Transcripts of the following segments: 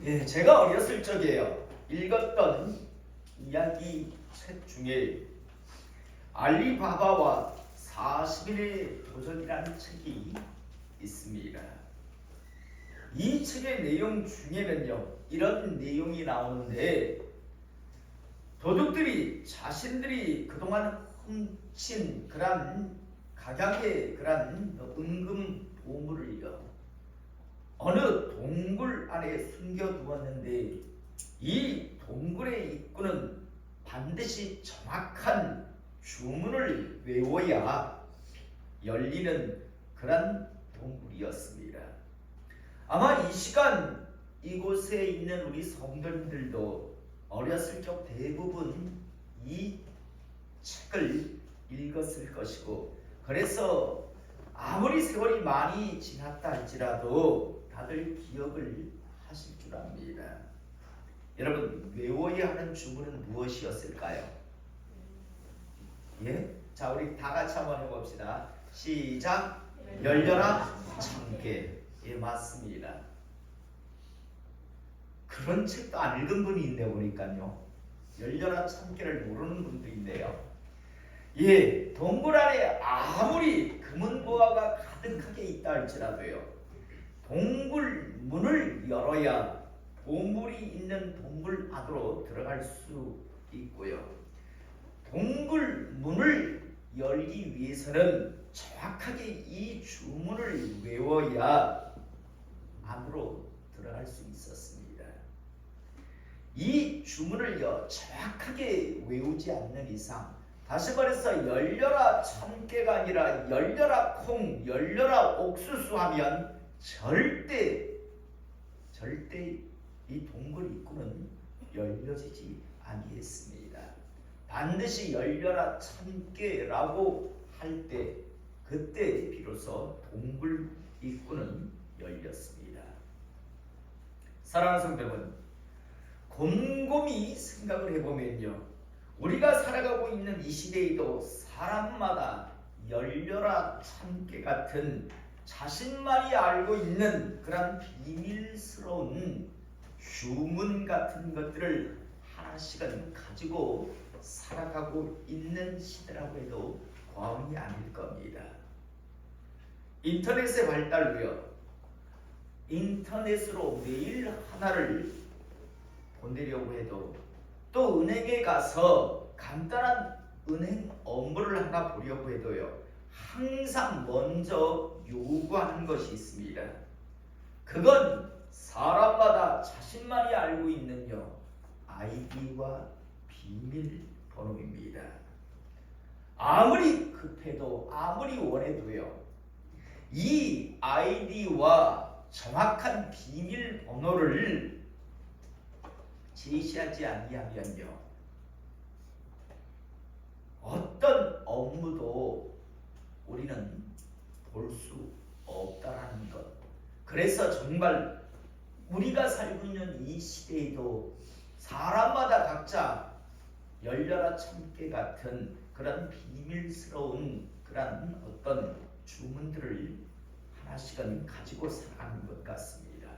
예, 제가 어렸을 적에요 읽었던 이야기 책 중에 알리바바와 40일의 도전이라는 책이 있습니다. 이 책의 내용 중에는요 이런 내용이 나오는데 도둑들이 자신들이 그동안 훔친 그런 각양의 그런 은금 보물을요 어느 동굴 안에 숨겨두었는데 이 동굴의 입구는 반드시 정확한 주문을 외워야 열리는 그런 동굴이었습니다. 아마 이 시간 이곳에 있는 우리 성도님들도 어렸을 적 대부분 이 책을 읽었을 것이고 그래서 아무리 세월이 많이 지났다 할지라도 다들 기억을 하실 줄 압니다. 여러분 외워야 하는 주문은 무엇이었을까요? 예? 자 우리 다 같이 한번 해봅시다. 시작. 열려라 참깨. 예 맞습니다. 그런 책도 안 읽은 분이 있네 보니까요. 열려라 참깨를 모르는 분도 있네요. 예, 동굴 안에 아무리 금은보화가 가득하게 있다 할지라도요. 동굴 문을 열어야 보물이 있는 동굴 안으로 들어갈 수 있고요. 동굴 문을 열기 위해서는 정확하게 이 주문을 외워야 안으로 들어갈 수 있었습니다. 이 주문을요 정확하게 외우지 않는 이상 다시 말해서 열려라 참깨가 아니라 열려라 콩, 열려라 옥수수 하면 절대 절대 이 동굴 입구는 열려지지 아니했습니다. 반드시 열려라 참깨라고 할 때 그때 비로소 동굴 입구는 열렸습니다. 사랑하는 성도 여러분, 곰곰이 생각을 해보면요. 우리가 살아가고 있는 이 시대에도 사람마다 열려라 참깨 같은 자신만이 알고 있는 그런 비밀스러운 주문 같은 것들을 하나씩은 가지고 살아가고 있는 시대라고 해도 과언이 아닐 겁니다. 인터넷의 발달 후요. 인터넷으로 메일 하나를 보내려고 해도 또 은행에 가서 간단한 은행 업무를 하나 보려고 해도요. 항상 먼저 요구하는 것이 있습니다. 그건 사람마다 자신만이 알고 있는요. 아이디와 비밀 번호입니다. 아무리 급해도 아무리 원해도요. 이 아이디와 정확한 비밀 번호를 제시하지 아니하면요. 어떤 업무도 우리는 볼 수 없다라는 것. 그래서 정말 우리가 살고 있는 이 시대에도 사람마다 각자 열려라 참깨 같은 그런 비밀스러운 그런 어떤 주문들을 하나씩은 가지고 살아가는 것 같습니다.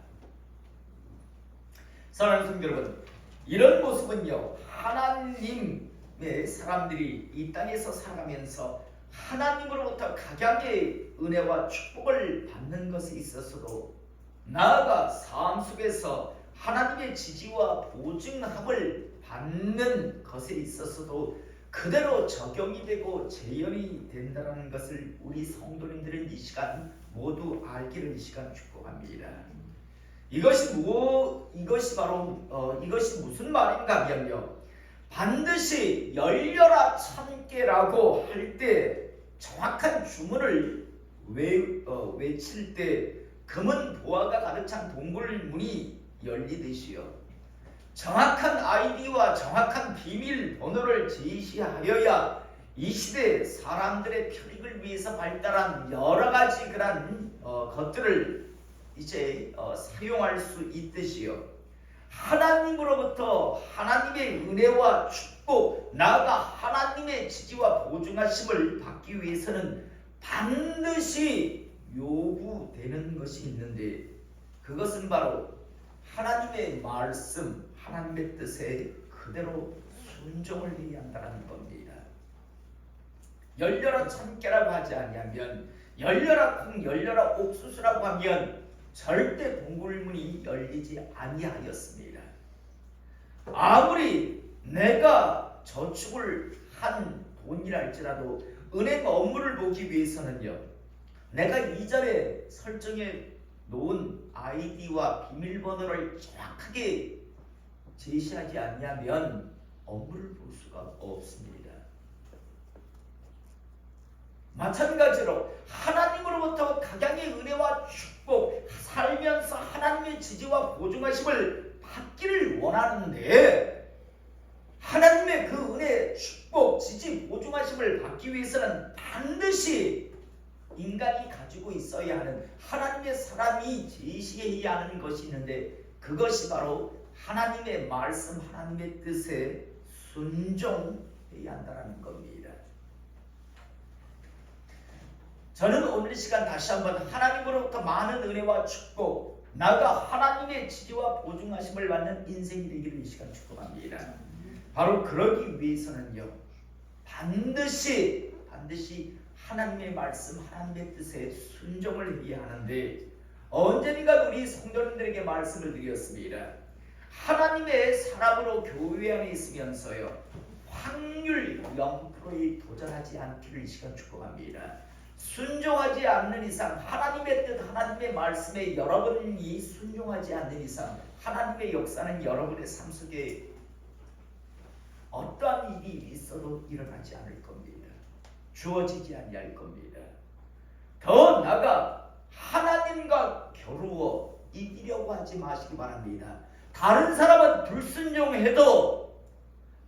사랑하는 성도 여러분, 이런 모습은요 하나님의 사람들이 이 땅에서 살아가면서 하나님으로부터 각양의 은혜와 축복을 받는 것에 있어서도 나아가 삶 속에서 하나님의 지지와 보증함을 받는 것에 있어서도 그대로 적용이 되고 재현이 된다는 것을 우리 성도님들은 이 시간 모두 알기를 이 시간 축복합니다. 이것이 뭐 이것이 바로 어, 이것이 무슨 말인가 하면요. 반드시 열려라 참깨라고 할 때 정확한 주문을 외, 어, 외칠 때 금은 보화가 가득 찬 동굴 문이 열리듯이요. 정확한 아이디와 정확한 비밀 번호를 제시하여야 이 시대 사람들의 편익을 위해서 발달한 여러 가지 그런 어, 것들을 이제 어, 사용할 수 있듯이요. 하나님으로부터 하나님의 은혜와 축복, 나아가 하나님의 지지와 보증하심을 받기 위해서는 반드시 요구되는 것이 있는데 그것은 바로 하나님의 말씀, 하나님의 뜻에 그대로 순종을 해야 한다는 겁니다. 열려라 참깨라고 하지 아니하면 열려라 콩 열려라 옥수수라고 하면 절대 동굴문이 열리지 아니하였습니다. 아무리 내가 저축을 한 돈이랄지라도 은행 업무를 보기 위해서는요. 내가 이전에 설정해 놓은 아이디와 비밀번호를 정확하게 제시하지 않냐면 업무를 볼 수가 없습니다. 마찬가지로 하나님으로부터 각양의 은혜와 축복, 살면서 하나님의 지지와 보증하심을 받기를 원하는데 하나님의 그 은혜, 축복, 지지, 보증하심을 받기 위해서는 반드시 인간이 가지고 있어야 하는 하나님의 사람이 제시해야 하는 것이 있는데 그것이 바로 하나님의 말씀, 하나님의 뜻에 순종해야 한다는 겁니다. 저는 오늘 이 시간 다시 한번 하나님으로부터 많은 은혜와 축복, 나가 하나님의 지지와 보증하심을 받는 인생이 되기를 이 시간 축복합니다. 바로 그러기 위해서는요, 반드시 반드시 하나님의 말씀, 하나님의 뜻에 순종을 해야 하는데 언젠가 우리 성도님들에게 말씀을 드렸습니다. 하나님의 사람으로 교회 안에 있으면서요, 확률 0%에 도전하지 않기를 이 시간 축복합니다. 순종하지 않는 이상 하나님의 뜻 하나님의 말씀에 여러분이 순종하지 않는 이상 하나님의 역사는 여러분의 삶 속에 어떠한 일이 있어도 일어나지 않을 겁니다. 주어지지 아니할 겁니다. 더 나아가 하나님과 겨루어 이기려고 하지 마시기 바랍니다. 다른 사람은 불순종해도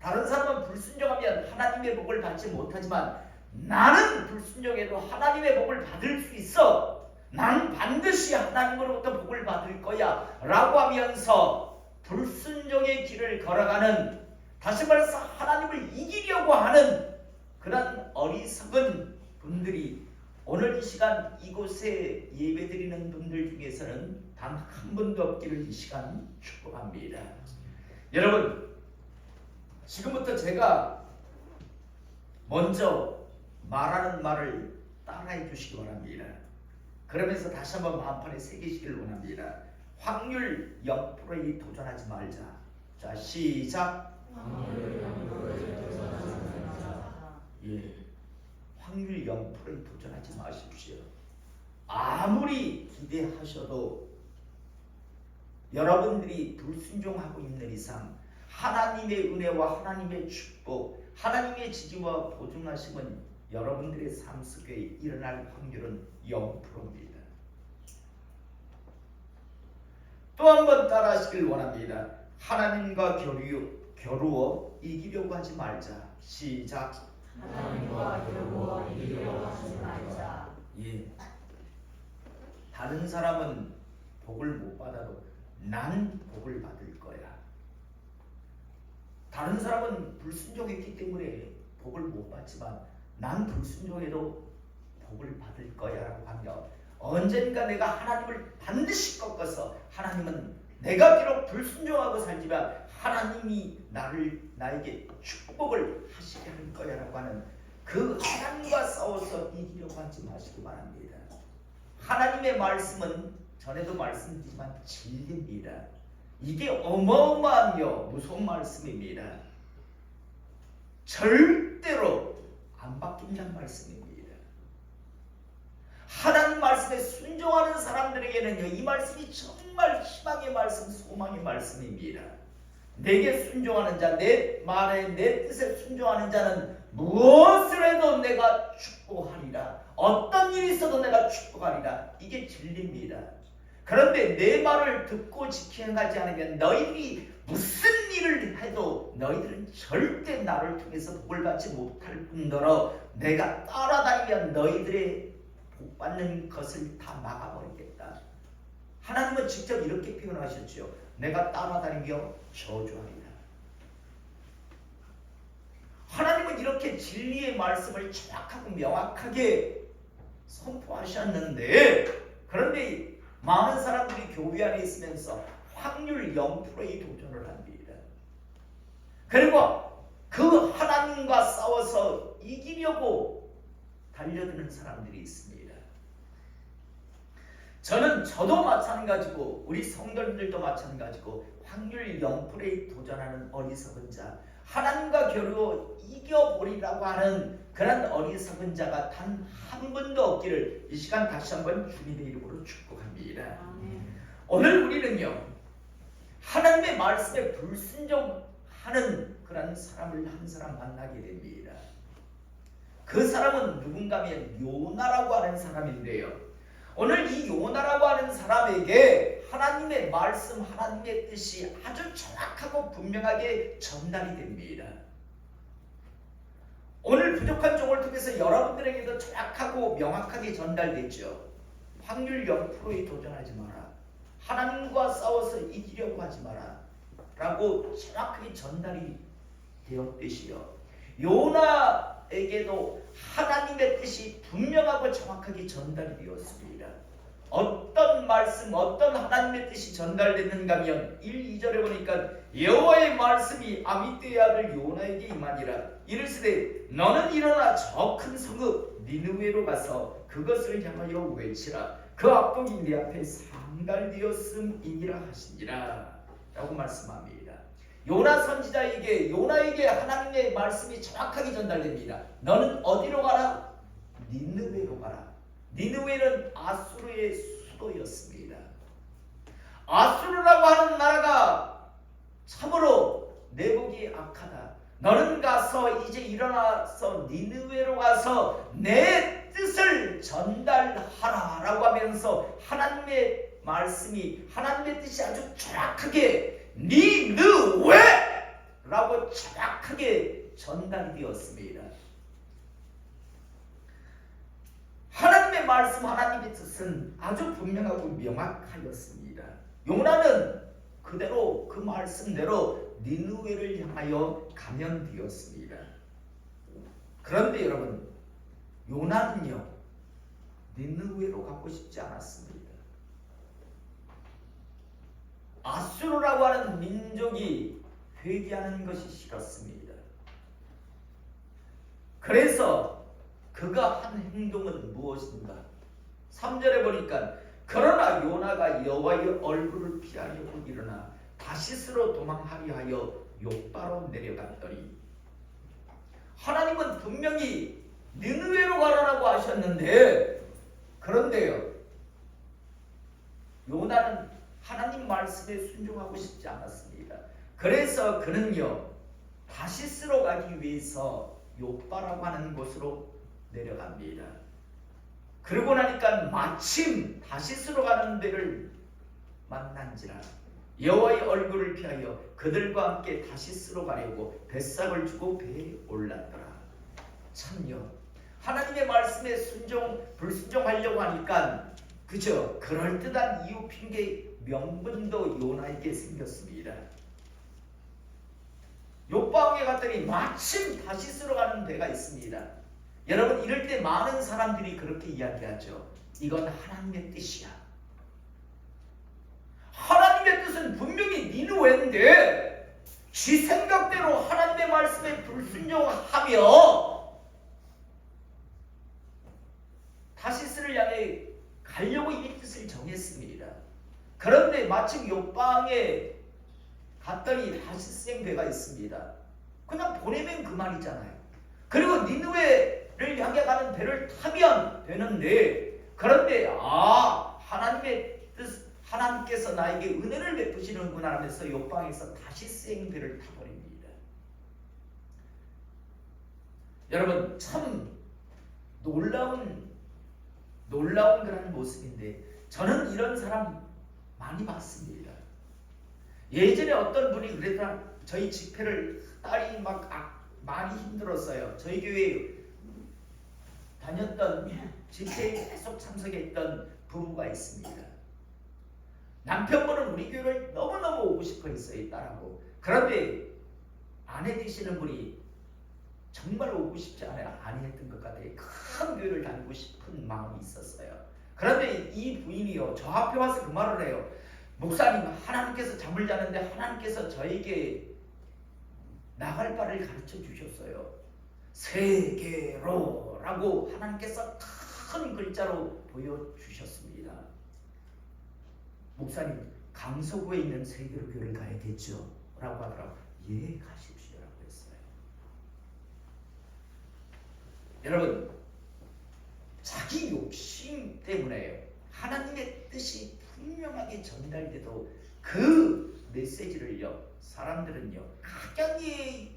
다른 사람은 불순종하면 하나님의 복을 받지 못하지만 나는 불순종해도 하나님의 복을 받을 수 있어. 나는 반드시 하나님으로부터 복을 받을 거야. 라고 하면서 불순종의 길을 걸어가는 다시 말해서 하나님을 이기려고 하는 그런 어리석은 분들이 오늘 이 시간 이곳에 예배드리는 분들 중에서는 단 한 분도 없기를 이 시간 축복합니다. 여러분 지금부터 제가 먼저 말하는 말을 따라해 주시기 바랍니다. 그러면서 다시 한번 마음판에 새기시길 원합니다. 확률 0%에 도전하지 말자. 자 시작. 예, 확률 0%에 도전하지 마십시오. 아무리 기대하셔도 여러분들이 불순종하고 있는 이상 하나님의 은혜와 하나님의 축복, 하나님의 지지와 보증하심은 여러분들의 삶 속에 일어날 확률은 0%입니다. 또 한 번 따라 하시길 원합니다. 하나님과 교류, 겨루어 이기려고 하지 말자. 시작. 하나님과 겨루어 이기려고 하지 말자. 예. 다른 사람은 복을 못 받아도 난 복을 받을 거야. 다른 사람은 불순종했기 때문에 복을 못 받지만 난 불순종해도 복을 받을 거야라고 하며 언젠가 내가 하나님을 반드시 꺾어서 하나님은 내가 비록 불순종하고 살지만 하나님이 나를 나에게 축복을 하시게 할 거야라고 하는 그 하나님과 싸워서 이기려고 하지 마시기 바랍니다. 하나님의 말씀은 전에도 말씀드리지만 진리입니다. 이게 어마어마하며 무서운 말씀입니다. 절대로 안 바뀐다는 말씀입니다. 하나님 말씀에 순종하는 사람들에게는요, 이 말씀이 정말 희망의 말씀, 소망의 말씀입니다. 내게 순종하는 자, 내 말에 내 뜻에 순종하는 자는 무엇을 해도 내가 축복하리라. 어떤 일이 있어도 내가 축복하리라. 이게 진리입니다. 그런데 내 말을 듣고 지켜가지 않으면 너희들이 무슨 일을 해도 너희들은 절대 나를 통해서 복을 받지 못할 뿐더러 내가 따라다니면 너희들의 복 받는 것을 다 막아버리겠다. 하나님은 직접 이렇게 표현하셨죠. 내가 따라다니며 저주하리라. 하나님은 이렇게 진리의 말씀을 정확하고 명확하게 선포하셨는데 그런데 많은 사람들이 교회 안에 있으면서 확률 0%의 도전을 합니다. 그리고 그 하나님과 싸워서 이기려고 달려드는 사람들이 있습니다. 저는 저도 마찬가지고 우리 성도님들도 마찬가지고 확률 0%에 도전하는 어리석은 자 하나님과 겨루어 이겨버리라고 하는 그런 어리석은 자가 단 한 분도 없기를 이 시간 다시 한번 주님의 이름으로 축복합니다. 아멘. 오늘 우리는요 하나님의 말씀에 불순종하는 그런 사람을 한 사람 만나게 됩니다. 그 사람은 누군가면 요나라고 하는 사람인데요. 오늘 이 요나라고 하는 사람에게 하나님의 말씀, 하나님의 뜻이 아주 정확하고 분명하게 전달이 됩니다. 오늘 부족한 종을 통해서 여러분들에게도 정확하고 명확하게 전달됐죠. 확률 0%에 도전하지 마라. 하나님과 싸워서 이기려고 하지 마라. 라고 정확하게 전달이 되었듯이요. 요나 에게도 하나님의 뜻이 분명하고 정확하게 전달이 되었습니다. 어떤 말씀, 어떤 하나님의 뜻이 전달됐는가 하면 1, 2절에 보니까 여호와의 말씀이 아미떼의 아들 요나에게 임하니라. 이르시되 너는 일어나 저 큰 성읍 니느웨로 가서 그것을 향하여 외치라. 그 악독이 내 앞에 상달되었음이니라 하시니라. 라고 말씀합니다 요나 선지자에게 요나에게 하나님의 말씀이 정확하게 전달됩니다 너는 어디로 가라? 니느웨로 가라 니느웨는 아수르의 수도였습니다. 아수르라고 하는 나라가 참으로 내복이 악하다. 너는 가서 이제 일어나서 니느웨로 가서 내 뜻을 전달하라라고 하면서 하나님의 말씀이 하나님의 뜻이 아주 정확하게 니느웨라고 정확하게 전달이 되었습니다. 하나님의 말씀, 하나님의 뜻은 아주 분명하고 명확하였습니다. 요나는 그대로 그 말씀대로 니누웨를 향하여 가면 되었습니다. 그런데 여러분, 요나는요, 니누웨로 가고 싶지 않았습니다. 아수르라고 하는 민족이 회개하는 것이 싫었습니다. 그래서 그가 한 행동은 무엇인가? 3절에 보니까 그러나 요나가 여호와의 얼굴을 피하려고 일어나 다시스로 도망하려 하여 욕바로 내려갔더니 하나님은 분명히 느느웨로 가라라고 하셨는데 그런데요 요나는 하나님 말씀에 순종하고 싶지 않았습니다. 그래서 그는요 다시스로 가기 위해서 욕바라고 하는 곳으로 내려갑니다. 그러고 나니까 마침 다시스로 가는 데를 만난지라 여호와의 얼굴을 피하여 그들과 함께 다시스로 가려고 뱃삭을 주고 배에 올랐더라. 참요. 하나님의 말씀에 순종 불순종하려고 하니까 그저 그럴듯한 이유 핑계 명분도 요나에게 생겼습니다. 요방에 갔더니 마침 다시스로 가는 데가 있습니다. 여러분 이럴 때 많은 사람들이 그렇게 이야기하죠. 이건 하나님의 뜻이야. 하나님의 뜻은 분명히 니누웨인데 지 생각대로 하나님의 말씀에 불순종하며 다시스를 향해 가려고 이 뜻을 정했습니다. 그런데 마침 옆방에 갔더니 다시스 배가 있습니다. 그냥 보내면 그만이잖아요. 그리고 니누웨를 향해 가는 배를 타면 되는데 그런데 아 하나님의 뜻 하나님께서 나에게 은혜를 베푸시는구나 하면서 옆방에서 다시 쓰인 배를 타버립니다. 여러분 참 놀라운 놀라운 그런 모습인데 저는 이런 사람 많이 봤습니다. 예전에 어떤 분이 그랬다 저희 집회를 딸이 막 아, 많이 힘들었어요. 저희 교회 다녔던 집회에 계속 참석했던 부부가 있습니다. 남편분은 우리 교회를 너무너무 오고 싶어 했어요, 딸하고. 그런데 아내 되시는 분이 정말 오고 싶지 않아요. 아니했던 것 같아요. 큰 교회를 다니고 싶은 마음이 있었어요. 그런데 이 부인이요, 저 앞에 와서 그 말을 해요. 목사님 하나님께서 잠을 자는데 하나님께서 저에게 나갈 바를 가르쳐 주셨어요. 세계로라고 하나님께서 큰 글자로 보여주셨습니다. 목사님 강서구에 있는 세계로 교회를 가야겠죠? 라고 하더라고 예 가십시오라고 했어요. 여러분 자기 욕심 때문에 하나님의 뜻이 분명하게 전달돼도 그 메시지를요 사람들은요 각양의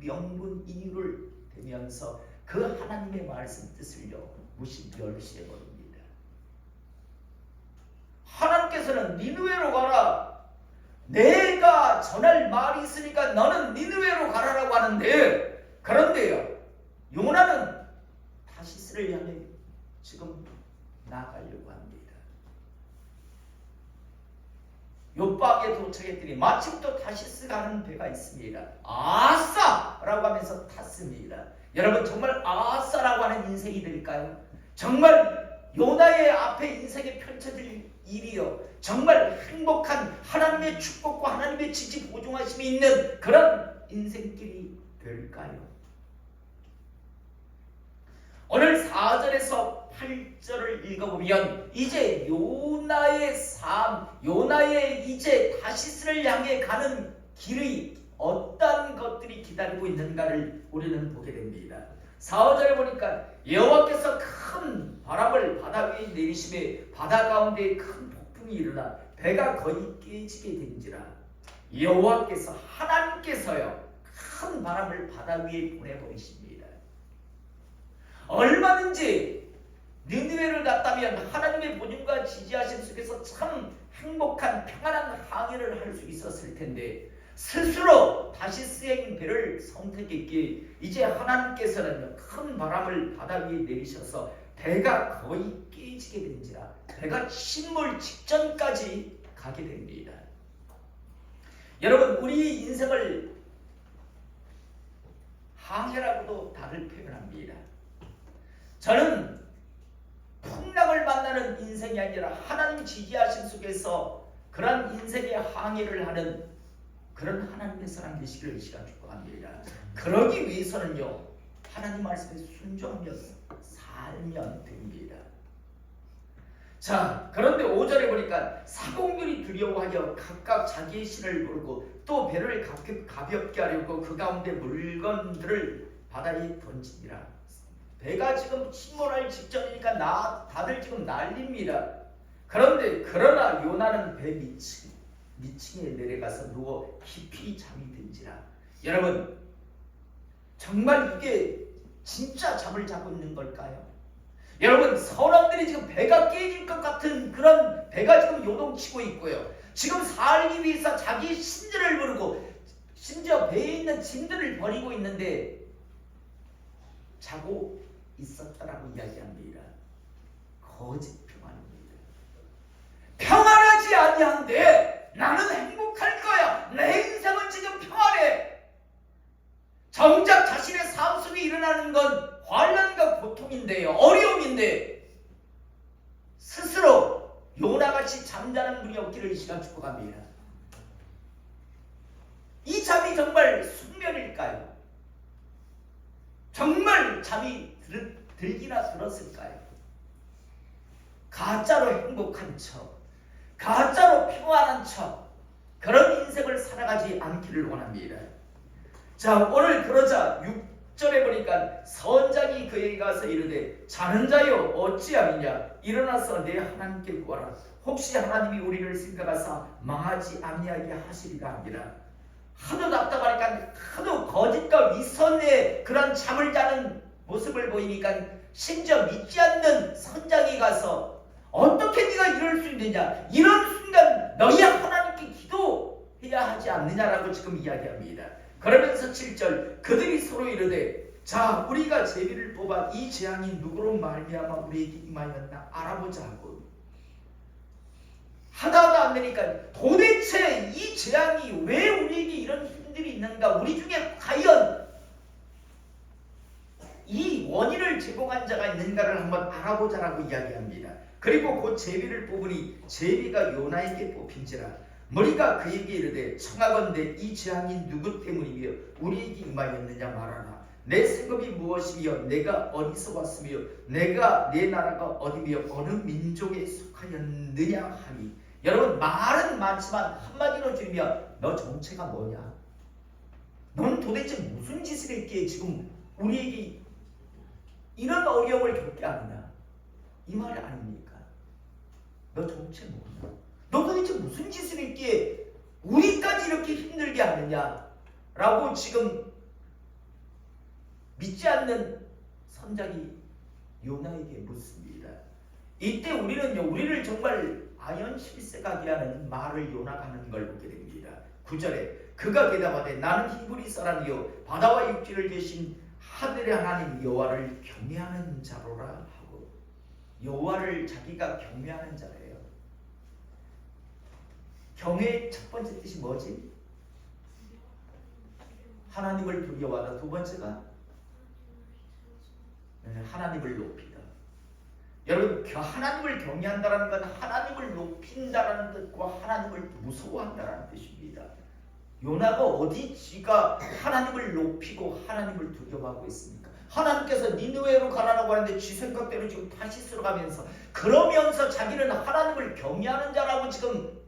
명분 이유를 대면서 그 하나님의 말씀 뜻을요 무시 멸시해 버립니다. 하나님께서는 니누에로 가라. 내가 전할 말이 있으니까 너는 니누에로 가라라고 하는데 그런데요 요나는 다시스를 향해 지금 나가려고 합니다. 요박에 도착했더니 마침 또 다시스 가는 배가 있습니다. 아싸 라고 하면서 탔습니다. 여러분 정말 아싸라고 하는 인생이 될까요? 정말 요나의 앞에 인생에 펼쳐질 일이요. 정말 행복한 하나님의 축복과 하나님의 지지 보증하심이 있는 그런 인생길이 될까요? 오늘 4절에서 8절을 읽어보면 이제 요나의 삶, 요나의 이제 다시스를 향해 가는 길이 어떤 것들이 기다리고 있는가를 우리는 보게 됩니다. 4절에 보니까 여호와께서 큰 바람을 바다 위에 내리심에 바다 가운데 큰 폭풍이 일어나 배가 거의 깨지게 된지라 여호와께서 하나님께서요 큰 바람을 바다 위에 보내버리십니다. 얼마든지 니느웨를 갔다면 하나님의 보증과 지지하심 속에서 참 행복한 평안한 항해를 할 수 있었을 텐데 스스로 다시 쓰인 배를 선택했기에 이제 하나님께서는 큰 바람을 바다 위에 내리셔서 배가 거의 깨지게 된지라 배가 침몰 직전까지 가게 됩니다. 여러분 우리 인생을 항해라고도 다들 표현합니다. 저는 풍랑을 만나는 인생이 아니라 하나님 지지하신 속에서 그런 인생의 항해를 하는 그런 하나님의 사람 되시기를 이 시간 축복합니다. 그러기 위해서는요 하나님 말씀에 순종하며 살면 됩니다. 자 그런데 5절에 보니까 사공들이 두려워하여 각각 자기의 신을 부르고 또 배를 가볍, 가볍게 하려고 그 가운데 물건들을 바다에 던지니라. 배가 지금 침몰할 직전이니까 나 다들 지금 난립니다. 그런데 그러나 요나는 배 밑층 밑층에 내려가서 누워 깊이 잠이 든지라. 여러분 정말 이게 진짜 잠을 자고 있는 걸까요? 여러분 사람들이 지금 배가 깨질 것 같은 그런 배가 지금 요동치고 있고요. 지금 살기 위해서 자기 신들을 부르고 심지어 배에 있는 짐들을 버리고 있는데 자고 있었다라고 이야기합니다. 거짓 평안입니다. 평안하지 아니한데 나는 행복할 거야. 내 인생은 지금 평안해. 정작 자신의 삶 속에 일어나는 건 환란과 고통인데요. 어려움인데 스스로 요나같이 잠자는 분이 없기를 이 시간 축복합니다. 이 잠이 정말 숙면일까요? 정말 잠이 들, 들기나 들었을까요? 행복한 척, 가짜로 평안한 척, 그런 인생을 살아가지 않기를 원합니다. 자, 오늘 그러자 6절에 보니까 선장이 그에게 가서 이르되 자는 자여 어찌함이냐? 일어나서 내 하나님께 구하라. 혹시 하나님이 우리를 생각하사 망하지 아니하게 하시리라 하니라. 하도 답답하니까 하도 거짓과 위선의 그런 잠을 자는 모습을 보이니까 심지어 믿지 않는 선장이 가서 네가 이럴 수 있느냐? 이런 순간 너희 하나님께 기도해야 하지 않느냐라고 지금 이야기합니다. 그러면서 7절 그들이 서로 이르되 자 우리가 제비를 뽑아 이 재앙이 누구로 말미암아 우리에게 임하였나 알아보자 하고. 하다도 안 되니까 도대체 이 재앙이 왜 우리에게 이런 힘들이 있는가? 우리 중에 과연 이 원인을 제공한 자가 있는가를 한번 알아보자라고 이야기합니다. 그리고 곧 제비를 뽑으니 제비가 요나에게 뽑힌지라. 머리가 그에게 이르되 청하건대 이 재앙이 누구 때문이며 우리에게 임하였느냐 말하라 내 생업이 무엇이며 내가 어디서 왔으며 내가 내 나라가 어디며 어느 민족에 속하였느냐 하니. 여러분 말은 많지만 한마디로 주면 너 정체가 뭐냐? 넌 도대체 무슨 짓을 했기에 지금 우리에게 이런 어려움을 겪게 하느냐? 이 말이 아닙니까 너 정체 뭐냐 너 도대체 무슨 짓을 했기에 우리까지 이렇게 힘들게 하느냐 라고 지금 믿지 않는 선장이 요나에게 묻습니다. 이때 우리는요, 우리를 정말 아연 실세가게 하는 말을 요나가 하는 걸 보게 됩니다. 9절에 그가 대답하되 나는 히브리 사람이요 바다와 육지를 계신 하늘의 하나님 여호와를 경외하는 자로라 하고 여호와를 자기가 경외하는 자예요. 경외의 첫 번째 뜻이 뭐지? 하나님을 두려워하다. 두 번째가 네, 하나님을 높이다. 여러분 겨- 하나님을 경외한다라는 건 하나님을 높인다라는 뜻과 하나님을 무서워한다라는 뜻입니다. 요나가 어디 지가 하나님을 높이고 하나님을 두려워하고 있습니까? 하나님께서 니느웨로 가라라고 하는데 지 생각대로 지금 다시스로 가면서 그러면서 자기는 하나님을 경외하는 자라고 지금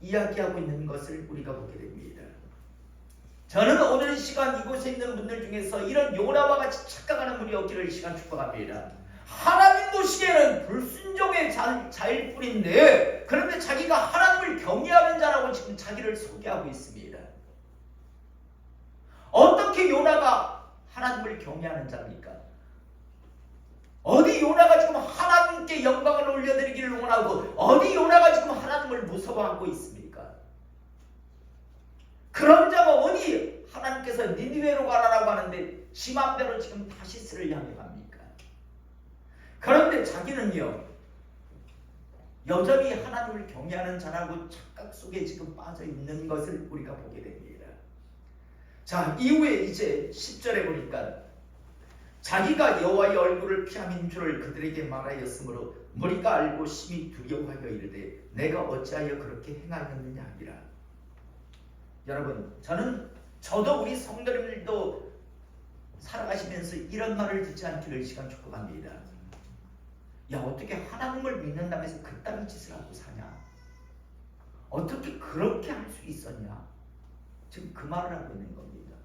이야기하고 있는 것을 우리가 보게 됩니다. 저는 오늘 시간 이곳에 있는 분들 중에서 이런 요나와 같이 착각하는 분이 없기를 이 시간 축복합니다. 하나님 보시기에는 불순종의 자, 자일 뿐인데 그런데 자기가 하나님을 경외하는 자라고 지금 자기를 소개하고 있습니다. 어떻게 요나가 하나님을 경외하는 자입니까? 어디 요나가 지금 하나님께 영광을 올려드리기를 원하고 어디 요나가 지금 무서워하고 있습니까? 그런 자가 어디 하나님께서 니니웨로 가라라고 하는데 지 맘대로 지금 다시스를 향해 갑니까? 그런데 자기는요 여전히 하나님을 경외하는 자라고 착각 속에 지금 빠져 있는 것을 우리가 보게 됩니다. 자 이후에 이제 10절에 보니까 자기가 여호와의 얼굴을 피함인 줄을 그들에게 말하였으므로 머리가 알고 심히 두려워하여 이르되 내가 어찌하여 그렇게 행하였느냐 하니라. 여러분 저는 저도 우리 성도님들도 살아가시면서 이런 말을 듣지 않기를 이 시간 축복합니다. 야 어떻게 하나님을 믿는다면서 그따위 짓을 하고 사냐? 어떻게 그렇게 할 수 있었냐? 지금 그 말을 하고 있는 겁니다.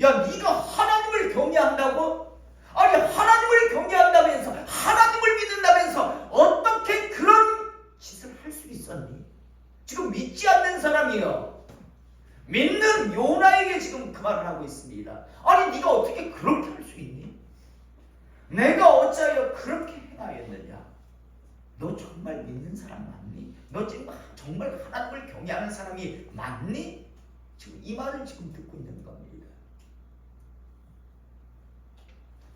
야 네가 하나님을 경외한다고? 아니 하나님을 경외한다면서 하나님을 믿는다면서 어떻게 그런 짓을 할 수 있었니? 지금 믿지 않는 사람이요. 믿는 요나에게 지금 그 말을 하고 있습니다. 아니 네가 어떻게 그렇게 할 수 있니? 내가 어찌하여 그렇게 행하였느냐? 너 정말 믿는 사람 맞니? 너 지금 정말 하나님을 경외하는 사람이 맞니? 지금 이 말을 지금 듣고 있는 겁니다.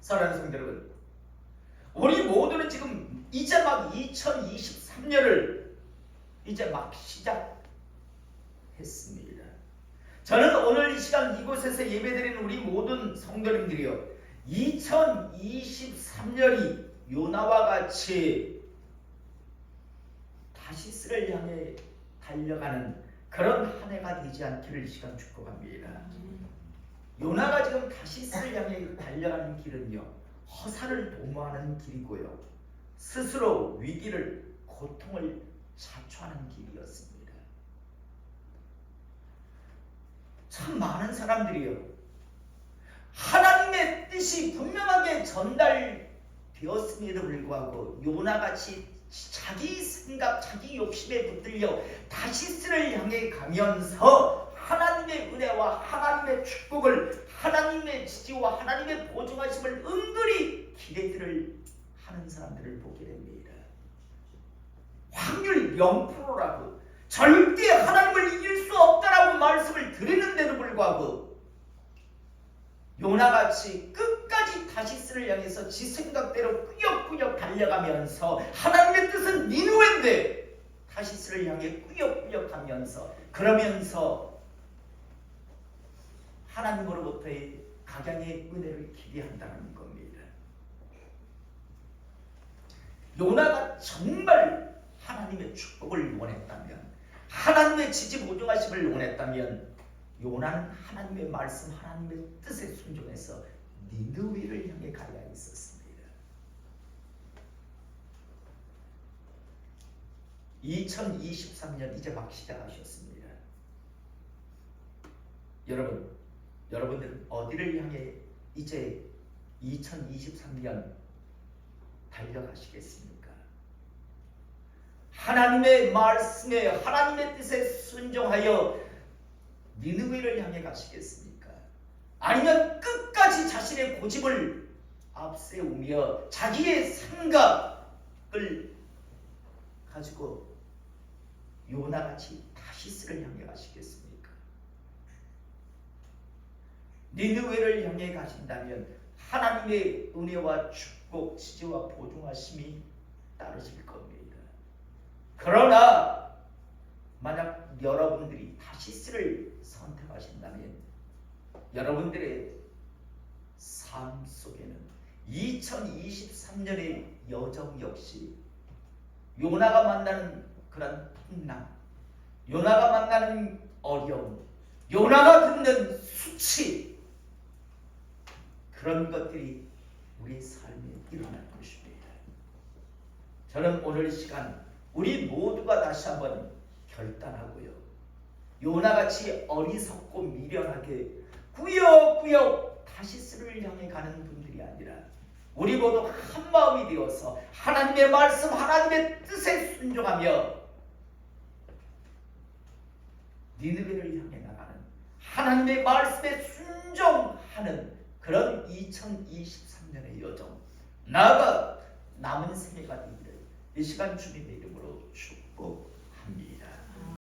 사랑하는 성도 여러분, 우리 모두는 지금 이제 막 2023년을 이제 막 시작했습니다. 저는 오늘 이 시간 이곳에서 예배드리는 우리 모든 성도님들이요. 2023년이 요나와 같이 다시스를 향해 달려가는 그런 한 해가 되지 않기를 이 시간 축복합니다. 요나가 지금 다시스를 향해 달려가는 길은요. 허사를 도모하는 길이고요. 스스로 위기를 고통을 자초하는 길이었습니다. 참 많은 사람들이요. 하나님의 뜻이 분명하게 전달되었음에도 불구하고 요나같이 자기 생각, 자기 욕심에 붙들려 다시스를 향해 가면서 하나님의 은혜와 하나님의 축복을 하나님의 지지와 하나님의 보증하심을 은근히 기대들을 하는 사람들을 보게 됩니다. 확률 0%라고 절대 하나님을 이길 수 없다라고 말씀을 드리는데도 불구하고 요나같이 끝까지 다시스를 향해서 지 생각대로 꾸역꾸역 달려가면서 하나님의 뜻은 니누인데 다시스를 향해 꾸역꾸역 하면서 그러면서 하나님으로부터의 각양의 은혜를 기대한다는 겁니다. 요나가 정말 하나님의 축복을 원했다면 하나님의 지지 보증하심을 원했다면 요나는 하나님의 말씀 하나님의 뜻에 순종해서 니느웨를 향해 가야 있었습니다. 2023년 이제 막 시작하셨습니다. 여러분, 여러분들은 어디를 향해 이제 2023년 달려가시겠습니까? 하나님의 말씀에 하나님의 뜻에 순종하여 니느웨를 향해 가시겠습니까? 아니면 끝까지 자신의 고집을 앞세우며 자기의 생각을 가지고 요나같이 다시스를 향해 가시겠습니까? 니느웨를 향해 가신다면 하나님의 은혜와 축복, 지지와 보증하심이 따르실 겁니다. 그러나 만약 여러분들이 다시스를 선택하신다면 여러분들의 삶 속에는 2023년의 여정 역시 요나가 만나는 그런 풍랑, 요나가 만나는 어려움, 요나가 듣는 수치 그런 것들이 우리 삶에 일어날 것입니다. 저는 오늘 시간 우리 모두가 다시 한번 결단하고요. 요나같이 어리석고 미련하게 꾸역꾸역 다시스를 향해 가는 분들이 아니라 우리 모두 한 마음이 되어서 하나님의 말씀, 하나님의 뜻에 순종하며 니느웨를 향해 나가는 하나님의 말씀에 순종하는 그런 2023년의 여정 나아가 남은 생애가 되기를 이 시간 주님의 이름으로 축복합니다.